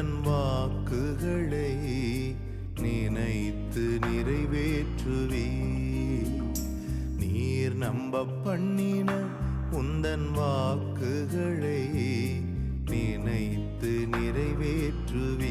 உந்தன் வாக்குகளை நினைத்து நிறைவேற்றுவி நீர் நம்ப பண்ணின உந்தன் வாக்குகளை நினைத்து நிறைவேற்றுவி